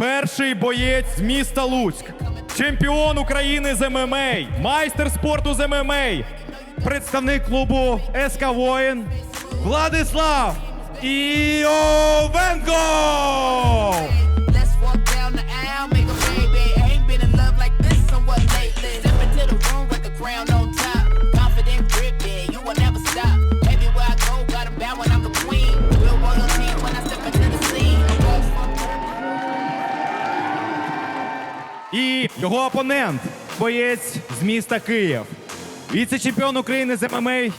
Перший боєць з міста Луцьк, чемпіон України з ММА, майстер спорту з ММА, представник клубу СК Воїн Владислав Іовенко! Його опонент, боєць з міста Київ, віце-чемпіон України з ММА,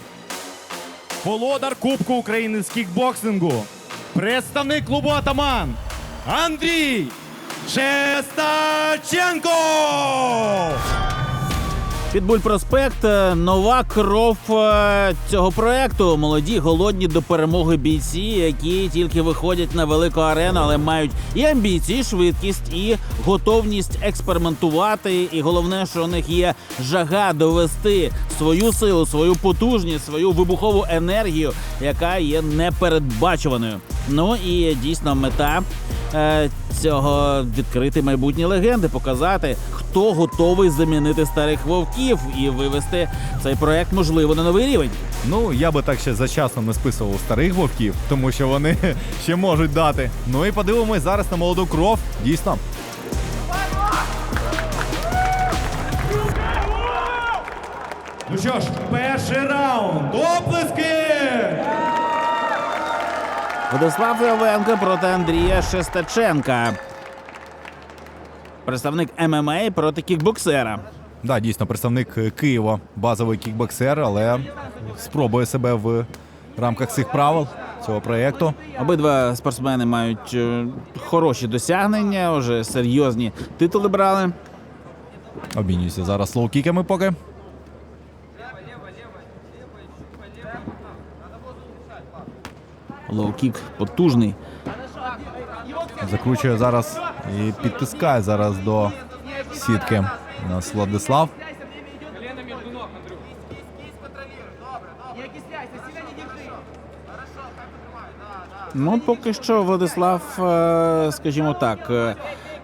володар Кубку України з кікбоксингу, представник клубу Атаман Андрій Шестаченко! Підбуль Проспект е, нова кров е, цього проекту. Молоді, голодні до перемоги бійці, які тільки виходять на велику арену, але мають і амбіції, швидкість, і готовність експериментувати. І головне, що у них є жага довести свою силу, свою потужність, свою вибухову енергію, яка є непередбачуваною. Ну і дійсно мета е, цього відкрити майбутні легенди, показати, хто готовий замінити старих вовків і вивести цей проект можливо на новий рівень. Ну, я би так ще зачасно не списував старих вовків, тому що вони ще можуть дати. Ну і подивимось зараз на молоду кров. Дійсно. Ну що ж, перший раунд. Оплески! Владислав Явенко проти Андрія Шестаченка. Представник ММА проти кікбоксера. Да, дійсно, представник е, Києва, базовий кікбоксер, але спробує себе в рамках цих правил цього проєкту. Обидва спортсмени мають е, хороші досягнення, вже серйозні титули брали. Обмінююся зараз лоу-кіками поки. Лоу-кік потужний. Закручує зараз і підтискає зараз до сітки нас Владислав. Ну, поки що Владислав, е, скажімо так, е,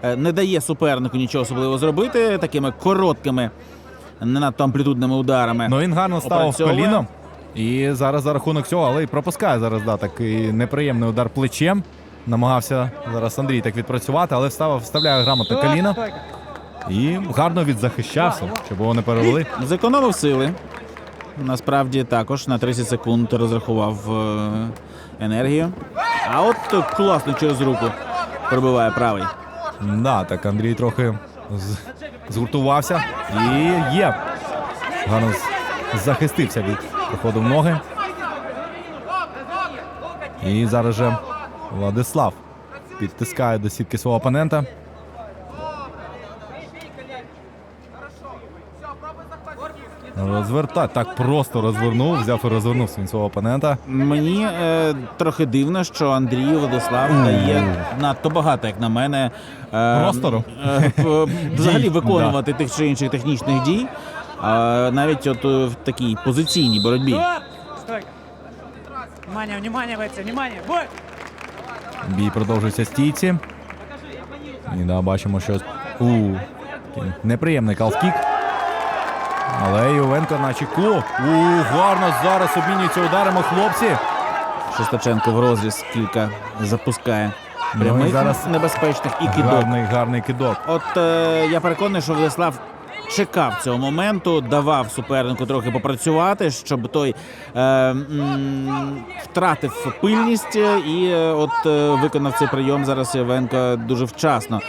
е, не дає супернику нічого особливого зробити такими короткими, не надто амплітудними ударами. Ну він гарно ставив Опрацьовує. І зараз за рахунок цього, але й пропускає зараз да, такий неприємний удар плечем. Намагався зараз Андрій так відпрацювати, але вставив, вставляє грамотно коліно. І гарно відзахищався, щоб його не перевели. Зекономив сили. Насправді також на 30 секунд розрахував е, енергію. А от класно через руку пробиває правий. Да, так Андрій трохи з- згуртувався і є. Гарно захистився від проходу в ноги. І зараз же Владислав підтискає до сітки свого опонента. Розвертай. Так просто розвернув, взяв і розвернув свого опонента. Мені е, трохи дивно, що Андрій Владислав дає надто багато, як на мене, е, Простору? е, взагалі виконувати тих чи інших технічних дій, а навіть от е, в такій позиційній боротьбі. Внимание, внимание, бойцы, внимание, бой! Бій продовжується стійці. І да, бачимо, що у неприємний калфкік. Але Ювенко наче кло. У, гарно зараз обмінюються ударами хлопці. Шестаченко в розріз кілька запускає Ну, зараз небезпечних і кидок. Гарний, гарний кидок. От е, я переконаний, що Владислав чекав цього моменту, давав супернику трохи попрацювати, щоб той е, м, втратив пильність е, і е, от е, виконав цей прийом зараз Євенко дуже вчасно.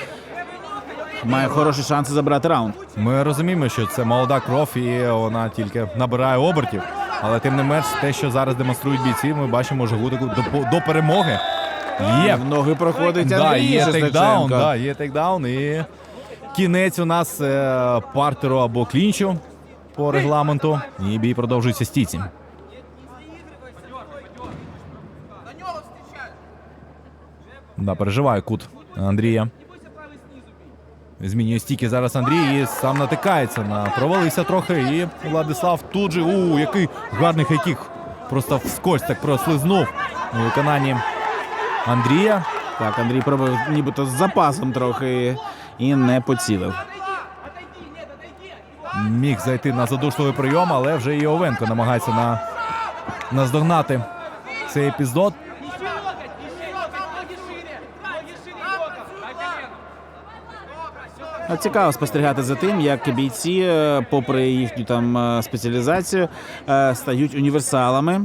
Має хороші шанси забрати раунд. Ми розуміємо, що це молода кров, і вона тільки набирає обертів. Але тим не менш, те, що зараз демонструють бійці, ми бачимо жагу таку до, до перемоги. Є. В ноги проходить Да, є тейкдаун, да, є тейкдаун. І кінець у нас е, партеру або клінчу по регламенту. І бій продовжується стійці. Да, переживає кут Андрія. Змінює стійки зараз Андрій і сам натикається на провалився трохи. І Владислав тут же. У, який гарний хайкік. Просто вскользь так прослизнув у виконанні Андрія. Так, Андрій пробив нібито з запасом трохи і не поцілив. Міг зайти на задушливий прийом, але вже і Овенко намагається на... наздогнати цей епізод. Ну, Цікаво спостерігати за тим, як бійці, е, попри їхню там е, спеціалізацію, е, стають універсалами.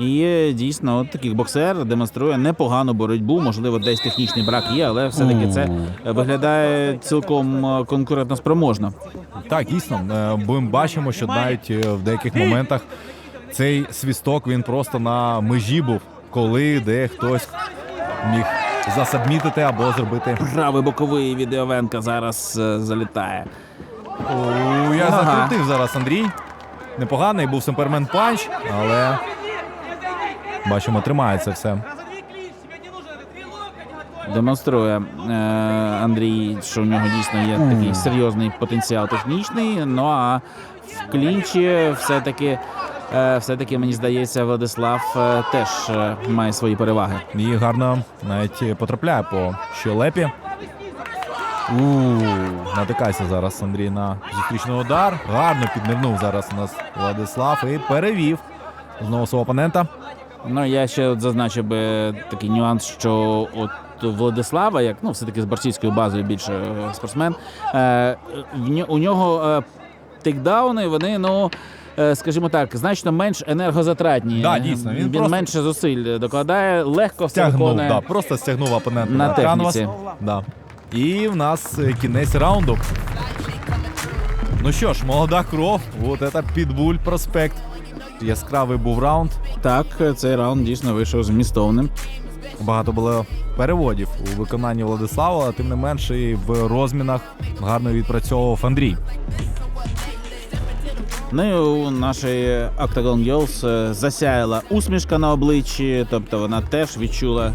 І е, дійсно, от такий боксер демонструє непогану боротьбу. Можливо, десь технічний брак є, але все-таки це виглядає цілком е, конкурентно спроможно. Так, дійсно, е, ми бачимо, що навіть в деяких моментах цей свісток він просто на межі був, коли де хтось міг засабмітити або зробити. Правий боковий від Іовенка зараз залітає. О, я Ага. закрутив зараз Андрій. Непоганий був супермен панч, але бачимо, тримається все. Демонструє е, Андрій, що в нього дійсно є такий серйозний потенціал технічний. Ну а в клінчі все-таки, е, все-таки мені здається, Владислав е, теж е, має свої переваги. І гарно навіть потрапляє по щелепі. У, натикається зараз Андрій на зустрічний удар. Гарно піднирнув зараз у нас Владислав і перевів знову свого опонента. Ну я ще от зазначив би такий нюанс, що от Владислава, як ну все-таки з борцівською базою більше е, спортсмен, е, у нього е, тейкдауни, вони ну. е, Скажімо так, значно менш енергозатратні. Да, дійсно, він він менше зусиль докладає, легко все Стягнув, да, просто стягнув опонента На техніці. Да. І в нас е, кінець раунду. Ну що ж, молода кров, от це підбуль проспект. Яскравий був раунд. Так, цей раунд дійсно вийшов змістовним. Багато було переводів у виконанні Владислава, але тим не менше і в розмінах гарно відпрацьовував Андрій. Ну і у нашої Octagon Girls е, засяяла усмішка на обличчі, тобто вона теж відчула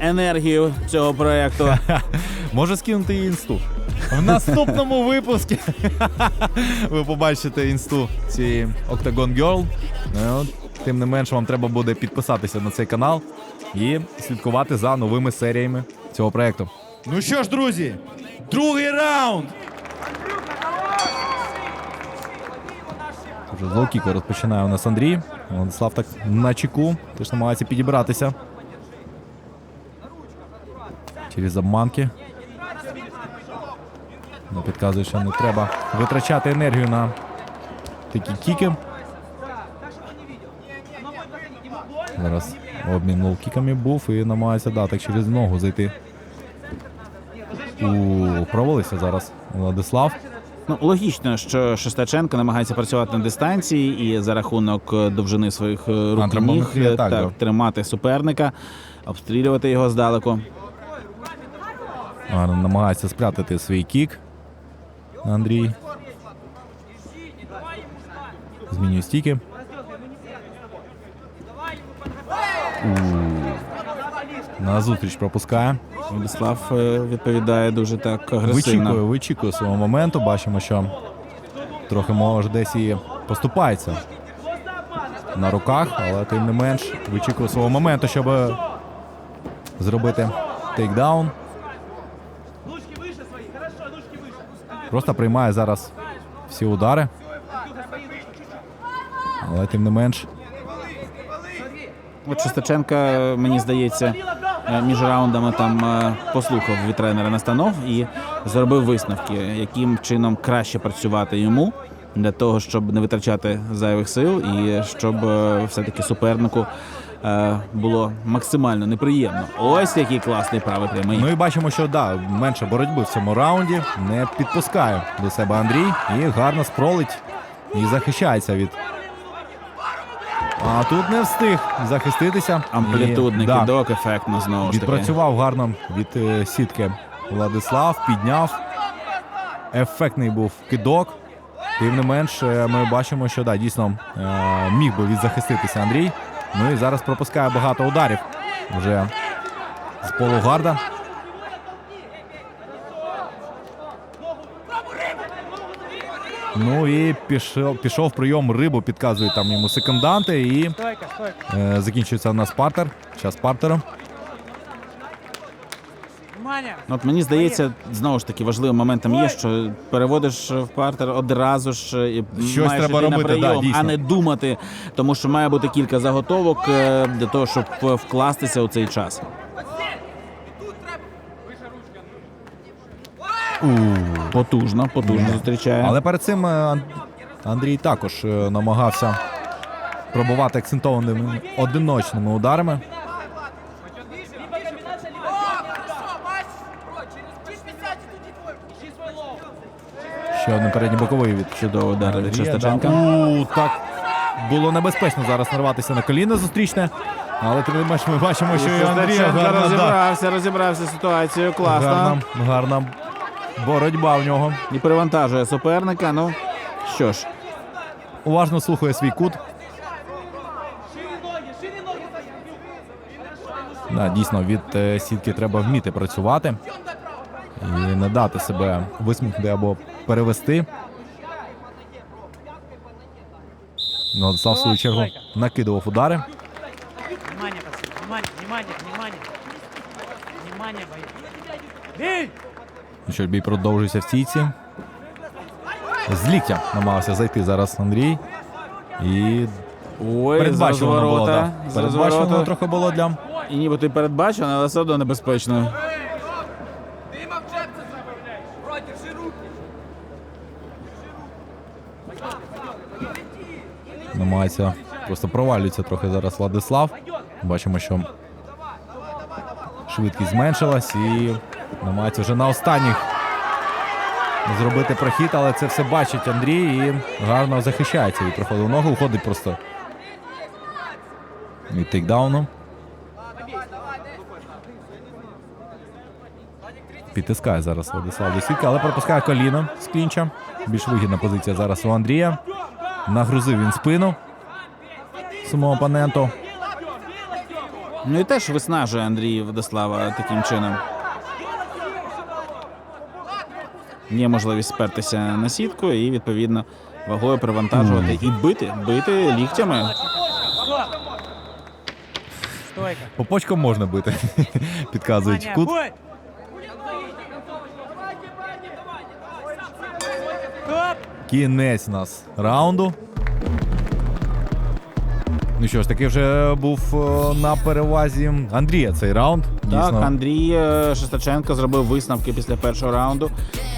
енергію цього проєкту. Може скинути і інсту. В наступному випуску ви побачите інсту цієї Octagon Girl. Ну, Тим не менше, вам треба буде підписатися на цей канал і слідкувати за новими серіями цього проєкту. Ну що ж, друзі, другий раунд. Вже з лоу-кіку розпочинає у нас Андрій. Владислав так на чеку, теж намагається підібратися. Через обманки. Ну, підказує, що не треба витрачати енергію на такі кіки. Зараз обмін лоу-кіками був і намагається да, так через ногу зайти. У, провалився зараз Владислав. Ну, логічно, що Шестаченко намагається працювати на дистанції і за рахунок е, довжини своїх е, рук і ніг е, так, так, тримати суперника, обстрілювати його здалеку. Намагається спрятати свій кік. Андрій. Змінює стіки. У. На зустріч пропускає. Владислав е, відповідає дуже так агресивно. Вичікує, вичікує свого моменту. Бачимо, що трохи може десь і поступається на руках, але тим не менш вичікує свого моменту, щоб зробити тейкдаун. Просто приймає зараз всі удари. Але тим не менш. От Шестаченка, мені здається, е, між раундами там е, послухав від тренера настанов і зробив висновки, яким чином краще працювати йому для того, щоб не витрачати зайвих сил, і щоб е, все-таки супернику е, було максимально неприємно. Ось який класний правий прямий. Ну і бачимо, що да, менше боротьби в цьому раунді. Не підпускає до себе Андрій і гарно спролить і захищається від. А тут не встиг захиститися. Амплітудний І, да, кидок, ефектно знову ж таки. Відпрацював гарно від е, сітки Владислав, підняв. Ефектний був кидок. Тим не менш, е, ми бачимо, що да, дійсно е, міг би відзахиститися Андрій. Ну і зараз пропускає багато ударів вже з полугарда. Ну і пішов, пішов прийом рибу, підказують там йому секунданти. І. Е, Закінчується у нас партер. Час партера. Внимание! От мені здається, знову ж таки важливим моментом є, що переводиш в партер одразу ж і Щось маєш треба на робити, да, прийом, дійсно. а не думати, тому що має бути кілька заготовок е, для того, щоб е, вкластися у цей час. Потужно, потужно зустрічає. Але перед цим е, Ан- Андрій також е, намагався пробувати акцентованими одиночними ударами. Ще один передній боковий від Чудовий удар від Шестаченка. Так було небезпечно зараз нарватися на коліно зустрічне. Але ти бачиш, ми бачимо, що і Шестаченко да, розібрався, розібрався з ситуацією. Класно. гарна, гарна боротьба в нього. І перевантажує суперника. Ну що ж, Уважно слухає свій кут. Да, дійсно, від е, сітки треба вміти працювати і не дати себе висмикнути або перевести. Ну, Владислав, в свою чергу, накидував удари. Внимание, пацаны! Внимание, внимание, внимание! Внимание, бои! Ну що бій продовжується в стійці. З ліктя намагався зайти зараз Андрій. І ой, з передбачувано було. Да. розворота. трохи було для І нібито й передбачено, але все одно небезпечно. Намагається просто провалюється трохи зараз Владислав. Бачимо, що швидкість зменшилась і намагається вже на останніх зробити прохід, але це все бачить Андрій і гарно захищається від проходу ногу. Уходить просто від тейкдауну. Підтискає зараз Владислав до але пропускає коліно з клінча. Більш вигідна позиція зараз у Андрія. Нагрузив він спину самого опоненту. Ну і теж виснажує Андрій Владислава таким чином. Є можливість спертися на сітку і відповідно вагою перевантажувати і бити, бити ліктями. По почкам можна бити. Підказують кут. Кінець у нас раунду. Ну що ж, таки вже був е, на перевазі Андрія цей раунд. Так, Дійсно. Андрій е, Шестаченко зробив висновки після першого раунду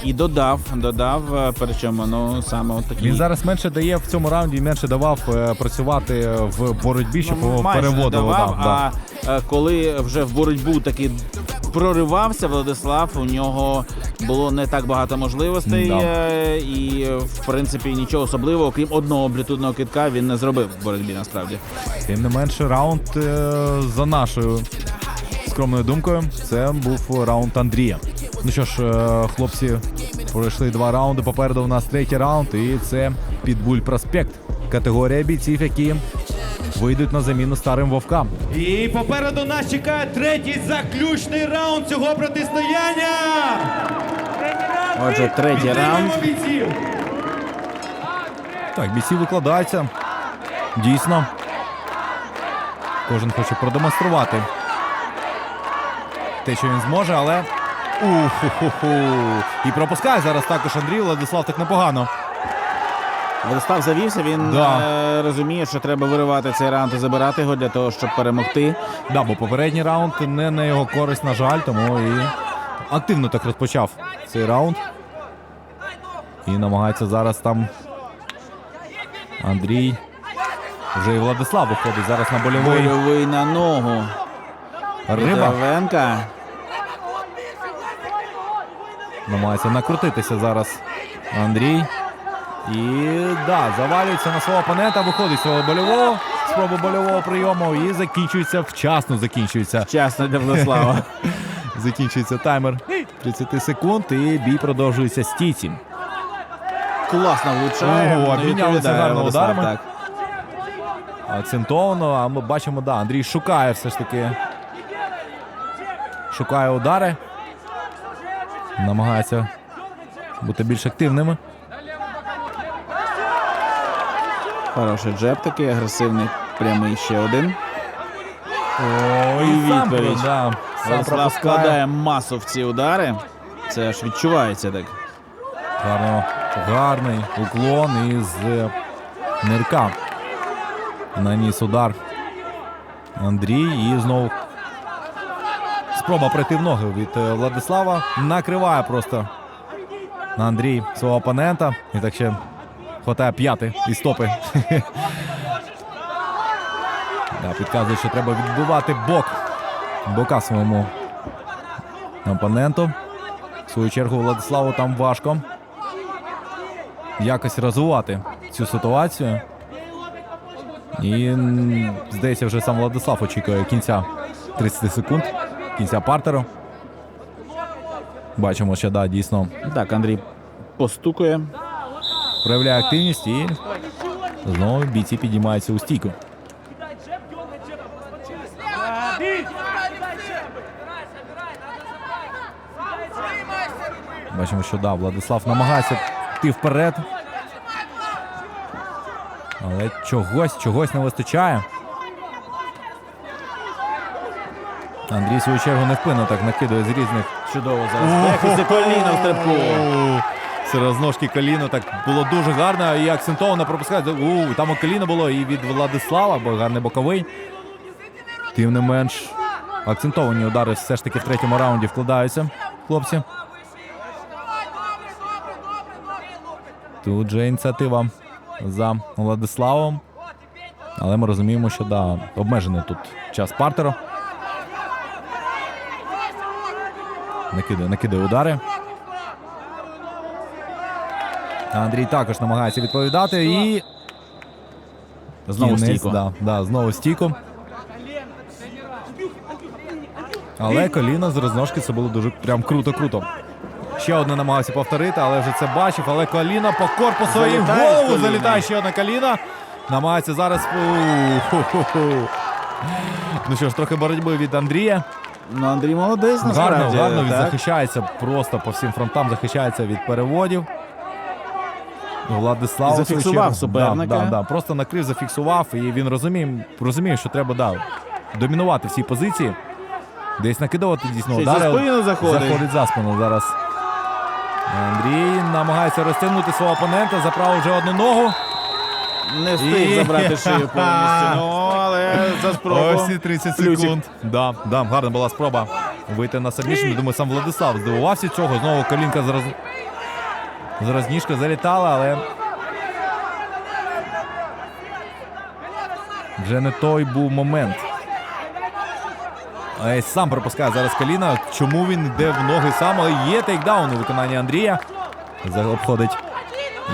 і додав, додав, е, причому ну саме от такі Він зараз менше дає в цьому раунді менше давав працювати в боротьбі, щоб Ну, переводив. давав, да, да. а да. коли вже в боротьбу таки проривався Владислав, у нього було не так багато можливостей, Да. е, і в принципі нічого особливого, крім одного амплітудного китка, він не зробив в боротьбі насправді. Тим не менше, раунд е, за нашою скромною думкою. Це був раунд Андрія. Ну що ж, е, хлопці пройшли два раунди. Попереду у нас третій раунд, і це Підбуль Проспект. Категорія бійців, які вийдуть на заміну старим вовкам. І попереду нас чекає третій заключний раунд цього протистояння. Отже, третій раунд. Бійців. Так, бійці викладаються. Дійсно. Кожен хоче продемонструвати те, що він зможе, але. Уху-ху-ху. І пропускає зараз також Андрій Владислав так непогано. Владислав завівся. Він Да. е, розуміє, що треба виривати цей раунд і забирати його для того, щоб перемогти. Да, бо попередній раунд не на його користь, на жаль, тому і активно так розпочав цей раунд. І намагається зараз там Андрій. Вже і Владислав виходить зараз на больовий. Бойовий на ногу. Риба Вдовенка. намагається накрутитися зараз Андрій. І да, завалюється на свого опонента, виходить свого больового, спроба больового прийому і закінчується вчасно. Закінчується. Вчасно для Владислава. Закінчується таймер 30 секунд, і бій продовжується стійці. Класно влучає. Ого, Ну, обмінялися відповідає гарно Владислав, ударами. Так. Акцентовано, а ми бачимо, да, Андрій шукає все ж таки. Шукає удари. Намагається бути більш активними. Хороший джеб такий, агресивний, прямий ще один. Ой, відповідь. да, Владислав вкладає масу в ці удари. Це ж відчувається так. Гарно, гарний уклон із е, нирка. Наніс удар Андрій і знову спроба пройти в ноги від е, Владислава. Накриває просто Андрій свого опонента. І так ще хватає п'яти і стопи. Да, підказує, що треба відбивати бок. Бока своєму опоненту. В свою чергу Владиславу там важко якось розвивати цю ситуацію. І здається, вже сам Владислав очікує кінця 30 секунд, кінця партеру. Бачимо, що да, дійсно Так, Андрій постукує. Проявляє активність і знову бійці підіймаються у стійку. Бачимо, що да, Владислав намагається йти вперед. Але чогось, чогось не вистачає. Андрій свою чергу не невпинно так накидує з різних Чудово зараз. Дефіси коліна в стрибку. Це розножки коліно так було дуже гарно і акцентовано пропускати. У, там і коліно було і від Владислава, бо гарний боковий. Тим не менш, акцентовані удари все ж таки в третьому раунді вкладаються, хлопці. Тут же ініціатива за Владиславом. Але ми розуміємо, що да, обмежений тут час партеру. Накидає, накидає удари. Андрій також намагається відповідати і. Знову стійко. Да, да, знову стійко. Але коліно з розножки це було дуже прям круто-круто. Ще одне намагався повторити, але вже це бачив. Але коліно по корпусу і в голову залітає ще одне коліно. Намагається зараз. Ну що ж, трохи боротьби від Андрія. Ну, Андрій молодець, Гарно, насправді. гарно він захищається просто по всім фронтам, захищається від переводів. Владислав зафіксував суперника. Да, да, да, просто накрив, зафіксував, і він розуміє, розуміє, що треба да, домінувати в цій позиції. Десь накидувати дійсно удари. за спину заходить. Заходить за спину зараз. Андрій намагається розтягнути свого опонента, заправив вже одну ногу. Не встиг І- забрати шию повністю. Ну, але за спробу. Ось і 30 Плюсик. секунд. Да, да, гарна була спроба вийти на сабмішн. Думаю, сам Владислав здивувався цього. Знову колінка зараз. Зараз ніжка залітала, але. Вже не той був момент. Сам пропускає зараз коліна. Чому він йде в ноги сам? Але є тейкдаун у виконанні Андрія. Обходить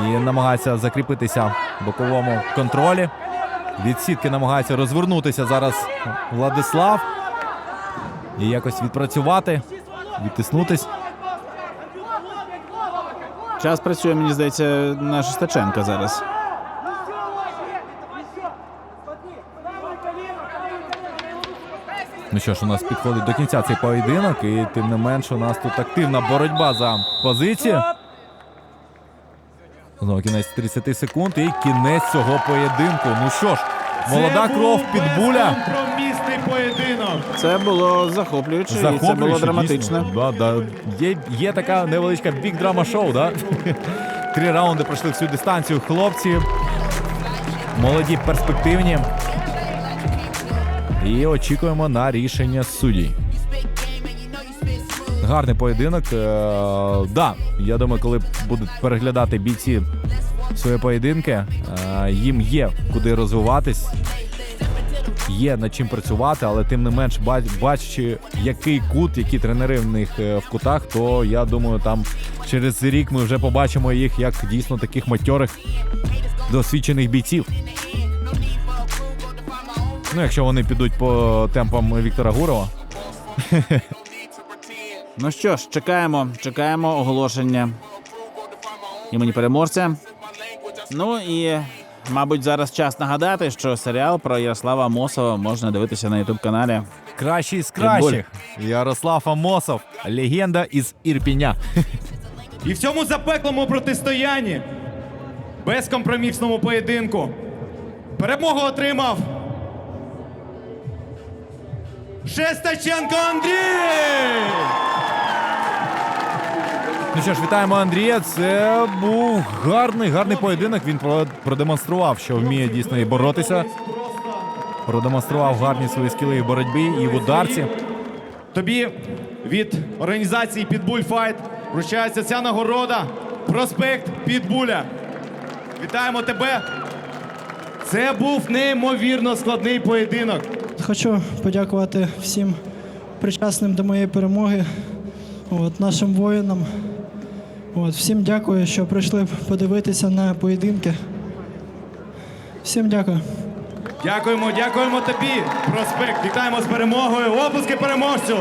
і намагається закріпитися в боковому контролі. Від сітки намагається розвернутися зараз Владислав. І якось відпрацювати, відтиснутись. Час працює, мені здається, на Шестаченка зараз. Ну що ж, у нас підходить до кінця цей поєдинок, і тим не менш у нас тут активна боротьба за позицію. Знову кінець 30 секунд і кінець цього поєдинку. Ну що ж, молода кров під буля. Безкомпромісний поєдинок. Це було захоплююче, і це було драматично. Да, да. Є, є така невеличка бік драма шоу, да? Три раунди пройшли всю дистанцію. Хлопці. Молоді, перспективні. І очікуємо на рішення суддів. Гарний поєдинок. Е, да, я думаю, коли будуть переглядати бійці свої поєдинки, е, їм є куди розвиватись, є над чим працювати, але тим не менш, бач- бачачи, який кут, які тренери в них е, в кутах, то я думаю, там через рік ми вже побачимо їх як дійсно таких матьорих досвідчених бійців. Ну, якщо вони підуть по темпам Віктора Гурова. Ну що ж, чекаємо, чекаємо оголошення імені переможця. Ну і, мабуть, зараз час нагадати, що серіал про Ярослава Мосова можна дивитися на ютуб каналі. Кращий з кращих. Ярослав Амосов, легенда із Ірпіня. І в цьому запеклому протистоянні, безкомпромісному поєдинку, перемогу отримав Шестаченко Андрій! Ну що ж, вітаємо Андрія. Це був гарний, гарний поєдинок. Він про- продемонстрував, що вміє дійсно і боротися. Продемонстрував гарні свої скіли і в боротьбі, і в ударці. Тобі від організації Pitbull Fight вручається ця нагорода. Проспект Підбуля. Вітаємо тебе. Це був неймовірно складний поєдинок. Хочу подякувати всім причасним до моєї перемоги, от, нашим воїнам. От, всім дякую, що прийшли подивитися на поєдинки. Всім дякую. Дякуємо, дякуємо тобі, проспект. Вітаємо з перемогою. Опуски переможцю.